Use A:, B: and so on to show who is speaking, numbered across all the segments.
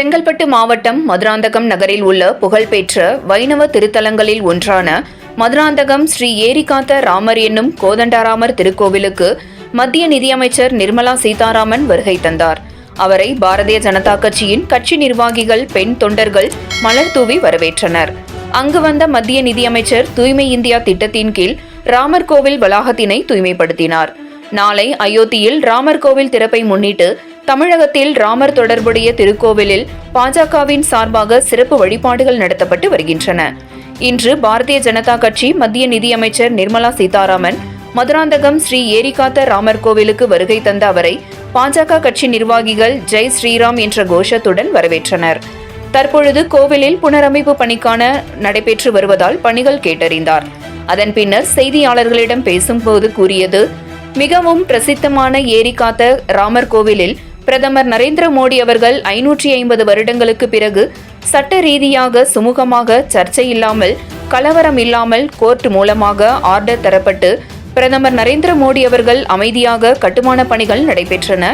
A: செங்கல்பட்டு மாவட்டம் மதுராந்தகம் நகரில் உள்ள புகழ்பெற்ற வைணவ திருத்தலங்களில் ஒன்றான மதுராந்தகம் ஸ்ரீ ஏரிகாத்த ராமர் என்னும் கோதண்டராமர் திருக்கோவிலுக்கு மத்திய நிதியமைச்சர் நிர்மலா சீதாராமன் வருகை தந்தார். அவரை பாரதிய ஜனதா கட்சியின் கட்சி நிர்வாகிகள் பெண் தொண்டர்கள் மலர் தூவி வரவேற்றனர். அங்கு வந்த மத்திய நிதியமைச்சர் தூய்மை இந்தியா திட்டத்தின் கீழ் ராமர் கோவில் வளாகத்தினை தூய்மைப்படுத்தினார். நாளை அயோத்தியில் ராமர் கோவில் திறப்பை முன்னிட்டு தமிழகத்தில் ராமர் தொடர்புடைய திருக்கோவிலில் பாஜகவின் சார்பாக சிறப்பு வழிபாடுகள் நடத்தப்பட்டு வருகின்றன. இன்று பாரதிய ஜனதா கட்சி மத்திய நிதியமைச்சர் நிர்மலா சீதாராமன் மதுராந்தகம் ஸ்ரீ ஏரிகாத்த ராமர் கோவிலுக்கு வருகை தந்த அவரை பாஜக கட்சி நிர்வாகிகள் ஜெய் ஸ்ரீராம் என்ற கோஷத்துடன் வரவேற்றனர். தற்பொழுது கோவிலில் புனரமைப்பு பணிக்கான நடைபெற்று வருவதால் பணிகள் கேட்டறிந்தார். அதன் பின்னர் செய்தியாளர்களிடம் பேசும்போது கூறியது மிகவும் பிரசித்தமான ஏரிகாத்த ராமர் கோவிலில் பிரதமர் நரேந்திர மோடி அவர்கள் ஐநூற்றி ஐம்பது வருடங்களுக்கு பிறகு சட்ட ரீதியாக சுமூகமாக சர்ச்சை இல்லாமல் கலவரம் இல்லாமல் கோர்ட் மூலமாக ஆர்டர் தரப்பட்டு பிரதமர் நரேந்திர மோடி அவர்கள் அமைதியாக கட்டுமான பணிகள் நடைபெற்றன.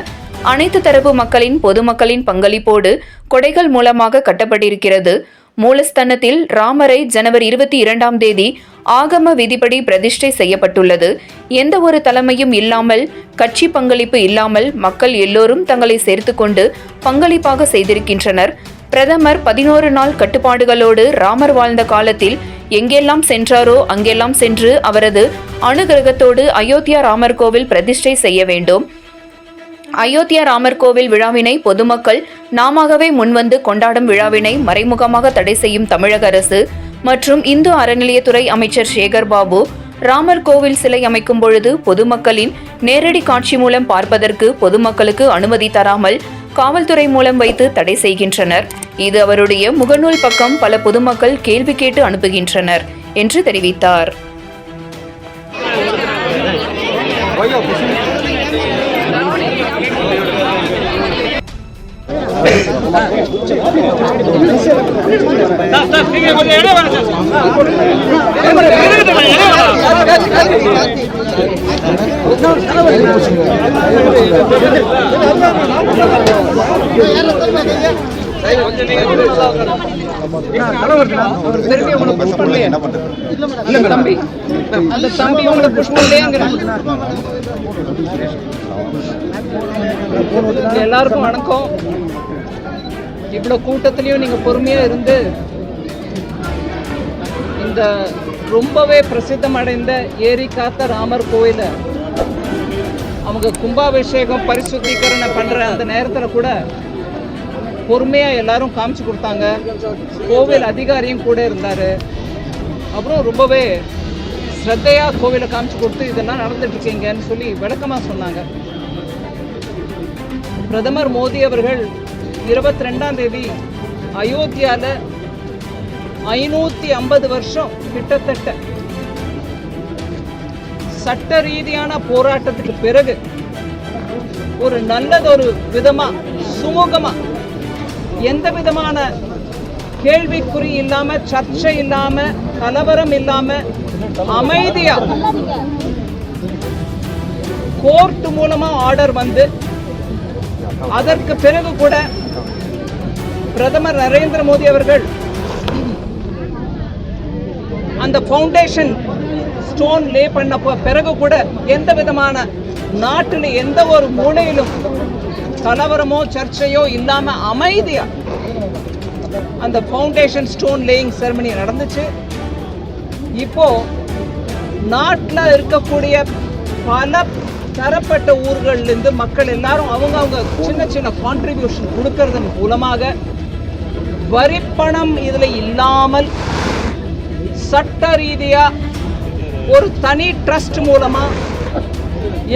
A: அனைத்து தரப்பு மக்களின் பொதுமக்களின் பங்களிப்போடு கொடைகள் மூலமாக கட்டப்பட்டிருக்கிறது. மூலஸ்தனத்தில் ராமரை ஜனவரி இருபத்தி இரண்டாம் தேதி ஆகம விதிப்படி பிரதிஷ்டை செய்யப்பட்டுள்ளது. எந்த ஒரு தலைமையும் இல்லாமல் கட்சி பங்களிப்பு இல்லாமல் மக்கள் எல்லோரும் தங்களை சேர்த்துக்கொண்டு பங்களிப்பாக செய்திருக்கின்றனர். பிரதமர் பதினோரு நாள் கட்டுப்பாடுகளோடு ராமர் வாழ்ந்த காலத்தில் எங்கெல்லாம் சென்றாரோ அங்கெல்லாம் சென்று அவரது அனுகிரகத்தோடு அயோத்தியா ராமர் கோவில் பிரதிஷ்டை செய்ய வேண்டும். அயோத்தியா ராமர் கோவில் விழாவினை பொதுமக்கள் நாமாகவே முன்வந்து கொண்டாடும் விழாவினை மறைமுகமாக தடை செய்யும் தமிழக அரசு மற்றும் இந்து அறநிலையத்துறை அமைச்சர் சேகர் பாபு ராமர் கோவில் சிலை அமைக்கும் பொழுது பொதுமக்களின் நேரடி காட்சி மூலம் பார்ப்பதற்கு பொதுமக்களுக்கு அனுமதி தராமல் காவல்துறை மூலம் வைத்து தடை செய்கின்றனர். இது அவருடைய முகநூல் பக்கம் பல பொதுமக்கள் கேள்வி கேட்டு அனுப்புகின்றனர் என்று தெரிவித்தார்.
B: கொஞ்சம் கொஞ்சம் நீங்க கொஞ்சம் உள்ள
C: தம்பி அந்த தம்பி உங்களை புஷ் எல்லாருக்கும் வணக்கம். இவ்வளோ கூட்டத்துலேயும் நீங்கள் பொறுமையாக இருந்து இந்த ரொம்பவே பிரசித்தம் அடைந்த ஏரி காத்த ராமர் கோயிலை அவங்க கும்பாபிஷேகம் பரிசுத்தீகரணம் பண்ணுற அந்த நேரத்தில் கூட பொறுமையாக எல்லாரும் காமிச்சு கொடுத்தாங்க. கோவில் அதிகாரியும் கூட இருந்தார். அப்புறம் ரொம்பவே ஸ்ரத்தையாக கோவிலை காமிச்சு கொடுத்து இதெல்லாம் நடந்துட்டுருக்கீங்கன்னு சொல்லி விளக்கமாக சொன்னாங்க. பிரதமர் மோடி அவர்கள் இருபத்தி ரெண்டாம் தேதி அயோத்தியாவில் ஐநூற்றி ஐம்பது வருஷம் கிட்டத்தட்ட சட்ட ரீதியான போராட்டத்துக்கு பிறகு ஒரு நல்லதொரு விதமாக சுமூகமாக எந்த விதமான கேள்விக்குறி இல்லாம சர்ச்சை இல்லாம கலவரம் இல்லாம அமைதியா கோர்ட் மூலமா ஆர்டர் வந்து அதற்கு பிறகு கூட பிரதமர் நரேந்திர மோடி அவர்கள் அந்த ஃபவுண்டேஷன் ஸ்டோன் லே பண்ண பிறகு கூட எந்த விதமான நாட்டில் எந்த ஒரு மூலையிலும் கலவரமோ சர்ச்சையோ இல்லாமல் அமைதியாக அந்த ஃபவுண்டேஷன் ஸ்டோன் லேயிங் செரமனி நடந்துச்சு. இப்போ நாட்டில் இருக்கக்கூடிய பல தரப்பட்ட ஊர்கள்லேருந்து மக்கள் எல்லாரும் அவங்க அவங்க சின்ன சின்ன கான்ட்ரிபியூஷன் கொடுக்கறதன் மூலமாக வரிப்பணம் இதில் இல்லாமல் சட்ட ரீதியாக ஒரு தனி ட்ரஸ்ட் மூலமாக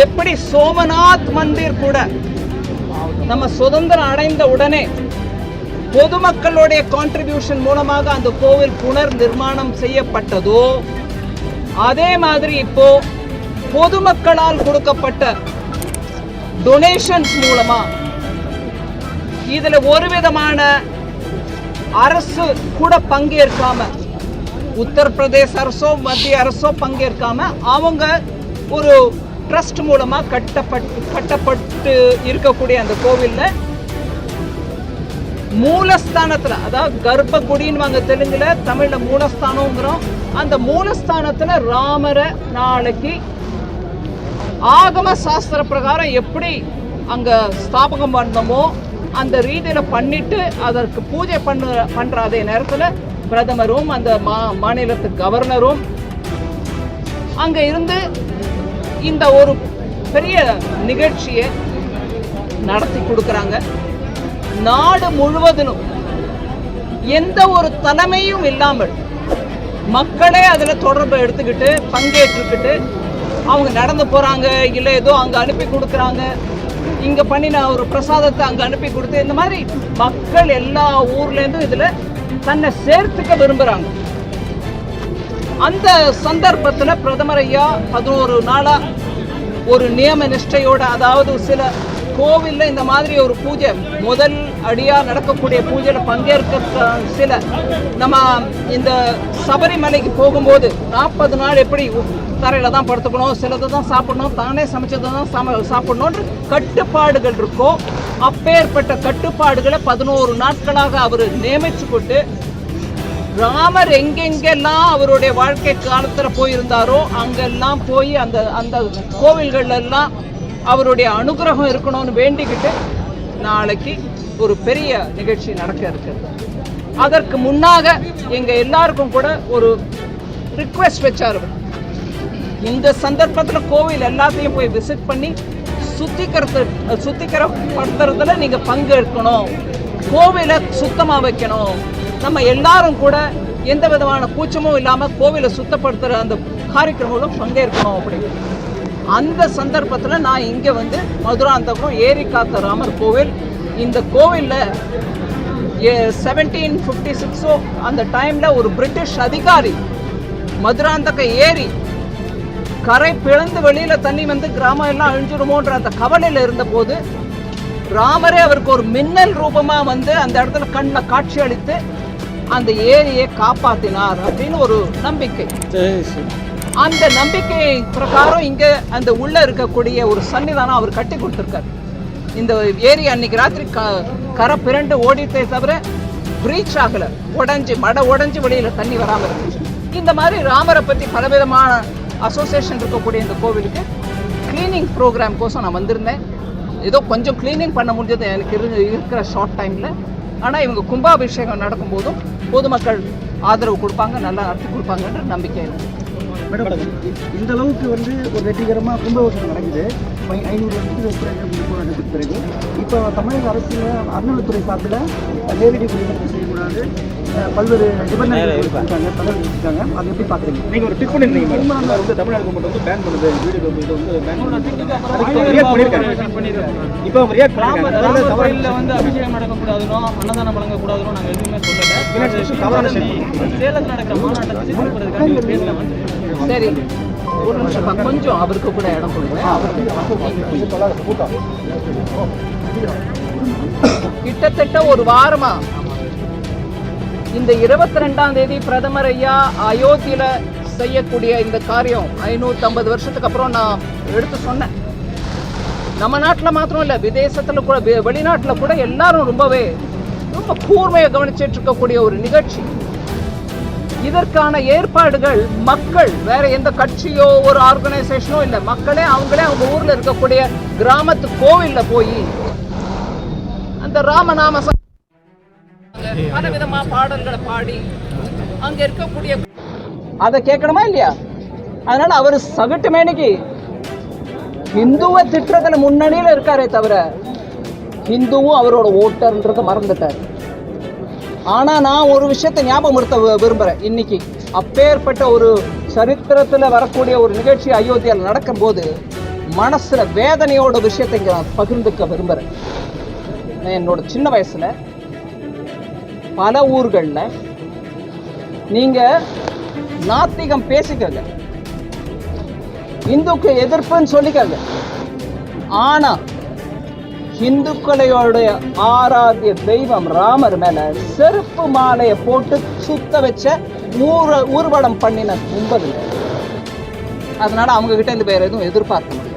C: எப்படி சோமநாத் மந்திர் கூட நம்ம சுதந்திரம் அடைந்த உடனே பொதுமக்களுடைய கான்ட்ரிபியூஷன் மூலமாக அந்த கோவில் புனர் நிர்மாணம் செய்யப்பட்டதோ அதே மாதிரி இப்போ பொதுமக்களால் கொடுக்கப்பட்ட டொனேஷன்ஸ் மூலமா இதுல ஒரு விதமான அரசு கூட பங்கேற்காம உத்தரப்பிரதேச அரசோ மத்திய அரசோ பங்கேற்காம அவங்க ஒரு ட்ரஸ்ட் மூலமாக கட்டப்பட்டு கட்டப்பட்டு இருக்கக்கூடிய அந்த கோவிலில் மூலஸ்தானத்தில் அதாவது கர்ப்பகுடின்னு வாங்க தெலுங்குல தமிழில் மூலஸ்தானங்கிறோம் அந்த மூலஸ்தானத்தில் ராமரை நாளைக்கு ஆகம சாஸ்திர பிரகாரம் எப்படி அங்கே ஸ்தாபகம் பண்ணமோ அந்த ரீதியில் பண்ணிட்டு அதற்கு பூஜை பண்ண பண்ணுற அதே நேரத்தில் பிரதமரும் அந்த மா மாநிலத்து கவர்னரும் அங்கே இருந்து இந்த ஒரு பெரிய நிகழ்ச்சியை நடத்தி கொடுக்குறாங்க. நாடு முழுவதிலும் எந்த ஒரு தலைமையும் இல்லாமல் மக்களே அதில் தொடர்பு எடுத்துக்கிட்டு பங்கேற்றுக்கிட்டு அவங்க நடந்து போகிறாங்க இல்லை ஏதோ அங்கே அனுப்பி கொடுக்குறாங்க. இங்கே பண்ணின ஒரு பிரசாதத்தை அங்கே அனுப்பி கொடுத்து இந்த மாதிரி மக்கள் எல்லா ஊர்லேருந்தும் இதில் தன்னை சேர்த்துக்க விரும்புகிறாங்க அந்த சந்தர்ப்பத்தில் பிரதமர் ஐயா பதினோரு நாளாக ஒரு நியம நிஷ்டையோட அதாவது சில கோவில்ல இந்த மாதிரி ஒரு பூஜை முதல் அடியாக நடக்கக்கூடிய பூஜையில் பங்கேற்க சில நம்ம இந்த சபரிமலைக்கு போகும்போது நாற்பது நாள் எப்படி தரையில் தான் படுத்துக்கணும் சிலதை தான் சாப்பிடணும் தானே சமைச்சதை தான் சம சாப்பிடணுன்ற கட்டுப்பாடுகள் இருக்கோ அப்பேற்பட்ட கட்டுப்பாடுகளை பதினோரு நாட்களாக அவர் நியமிச்சு கொண்டு ராமர் எங்கெங்கெல்லாம் அவருடைய வாழ்க்கை காலத்தில் போயிருந்தாரோ அங்கெல்லாம் போய் அந்த அந்த கோவில்கள் எல்லாம் அவருடைய அனுகிரகம் இருக்கணும்னு வேண்டிக்கிட்டு நாளைக்கு ஒரு பெரிய நிகழ்ச்சி நடக்க இருக்கிறது அதற்கு முன்னாக எங்கள் எல்லாருக்கும் கூட ஒரு ரிக்வெஸ்ட் வச்சார் இந்த சந்தர்ப்பத்தில் கோவில் எல்லாத்தையும் போய் விசிட் பண்ணி சுத்திக்கிறது சுத்திக்கிற படுத்துறதுல நீங்கள் பங்கெடுக்கணும் கோவிலை சுத்தமாக வைக்கணும். நம்ம எல்லாரும் கூட எந்த விதமான கூச்சமும் இல்லாமல் கோவிலை சுத்தப்படுத்துகிற அந்த காரியக்கிரமங்களும் பங்கேற்கணும் அப்படின்னு. அந்த சந்தர்ப்பத்தில் நான் இங்கே வந்து மதுராந்தகம் ஏரி காத்த ராமர் கோவில் இந்த கோவிலில் செவன்டீன் ஃபிஃப்டி சிக்ஸோ அந்த டைமில் ஒரு பிரிட்டிஷ் அதிகாரி மதுராந்தக ஏரி கரை பிளந்து வெளியில் தண்ணி வந்து கிராமம் எல்லாம் அழிஞ்சிருமோன்ற அந்த கவலையில் இருந்தபோது ராமரே அவருக்கு ஒரு மின்னல் ரூபமாக வந்து அந்த இடத்துல கண்ணில் காட்சி அளித்து அந்த ஏரியை காப்பாத்தினார் அப்படின்னு ஒரு நம்பிக்கை. அந்த நம்பிக்கை பிரகாரம் இங்க அந்த உள்ள இருக்கக்கூடிய ஒரு சன்னிதானம் அவர் கட்டி கொடுத்துருக்காரு. இந்த ஏரி அன்னைக்கு ராத்திரி கரை பிறண்டு ஓடிட்டே தவிர பிரீச் ஆகல. உடைஞ்சு மடை உடைஞ்சு வெளியில தண்ணி வராம இருந்துச்சு. இந்த மாதிரி ராமரை பத்தி பலவிதமான அசோசியேஷன் இருக்கக்கூடிய இந்த கோவிலுக்கு க்ளீனிங் ப்ரோக்ராம் கோசம் நான் வந்திருந்தேன். ஏதோ கொஞ்சம் க்ளீனிங் பண்ண முடிஞ்சது எனக்கு இரு- இருக்கிற ஷார்ட் டைமில் ஆனால் இவங்க கும்பாபிஷேகம் நடக்கும்போதும் பொதுமக்கள் ஆதரவு கொடுப்பாங்க நல்லா நடத்தி கொடுப்பாங்கன்ற நம்பிக்கை இருக்கு.
B: மேடம் இந்த அளவுக்கு வந்து ஒரு வெற்றிகரமாக கும்பாபிஷேகம் நடக்குது. ஐநூறு வருஷத்துக்கு பிறகு. இப்போ தமிழக அரசியல் அறநிலைத்துறை சார்பில் நேரடி பல்வேறு நிபந்தனைகள் இருக்காங்க தடை இருக்காங்க அதை எப்படி பார்க்குறீங்க? நீங்கள் ஒரு டிப் பண்ணிருந்தீங்க திருமணம் வந்து தமிழக கவர்மெண்ட் வந்து பேன் பண்ணுது. வீடியோ இது வந்து பேன் பண்ணுது. ரியாக்ட் பண்ணியிருக்காங்க. இப்போ அவங்க ரியாக்ட் பண்ணியிருக்காங்க
D: கோயிலில் வந்து அபிஷேகம் நடக்கக்கூடாதுனோ அன்னதானம் வழங்கக்கூடாதுனோ நாங்கள் எதுவுமே சொல்லலை.
B: தவறான.
D: சேலத்தில் நடக்கிற மாநாட்டை விசிட் பேசலாம்
C: சரி. ஒரு நிமிஷம் பா, கொஞ்சம் அவருக்கு கூட இடம் கொடுங்க. கிட்டத்தட்ட ஒரு வாரமா இந்த இருபத்தி ரெண்டாம் தேதி பிரதமர் ஐயா அயோத்தியில செய்யக்கூடிய இந்த காரியம் ஐநூத்தி ஐம்பது வருஷத்துக்கு அப்புறம் நான் எடுத்து சொன்னேன். நம்ம நாட்டில் மாத்திரம் இல்லை விதேசத்தில் கூட வெளிநாட்டில் கூட எல்லாரும் ரொம்பவே ரொம்ப கூர்மையை கவனிச்சிட்டு இருக்கக்கூடிய ஒரு நிகழ்ச்சி. இதற்கான ஏற்பாடுகள் மக்கள் வேற எந்த கட்சியோ ஒரு ஆர்கனைசேஷனோ இல்லை மக்களே அவங்களே அவங்க ஊர்ல இருக்கக்கூடிய கிராமத்து கோவில்ல போய் அந்த ராமநாம ச- பல விதமா பாடல்களை பாடி அங்க இருக்கக்கூடிய அதை கேட்கணுமா இல்லையா? அதனால அவர் சகட்டு மேனிக்கு ஹிந்துவை திட்டுறதுல முன்னணியில இருக்காரே தவிர ஹிந்துவும் அவரோட ஓட்டர்ன்றத மறந்துட்டார். ஆனா நான் ஒரு விஷயத்தை ஞாபகப்படுத்த விரும்புறேன். இன்னைக்கு அப்பேற்பட்ட ஒரு சரித்திரத்துல வரக்கூடிய ஒரு நிகழ்ச்சி அயோத்தியாவில் நடக்கும்போது மனசுல வேதனையோட விஷயத்தை இங்க நான் பகிர்ந்துக்க விரும்புறேன். நான் என்னோட சின்ன வயசுல பல ஊர்கள்ல நீங்க நாத்திகம் பேசிக்கங்க. இந்துக்கு எதிர்ப்புன்னு சொல்லிக்கங்க. ஆனா இந்துக்களையோடைய ஆராத்திய தெய்வம் ராமர் மேல செருப்பு மாலையை போட்டு சுத்த வச்ச ஊர ஊர்வலம் பண்ணின கும்பல் அதனால அவங்கக்கிட்ட இந்த பேர் எதுவும் எதிர்பார்க்கணும்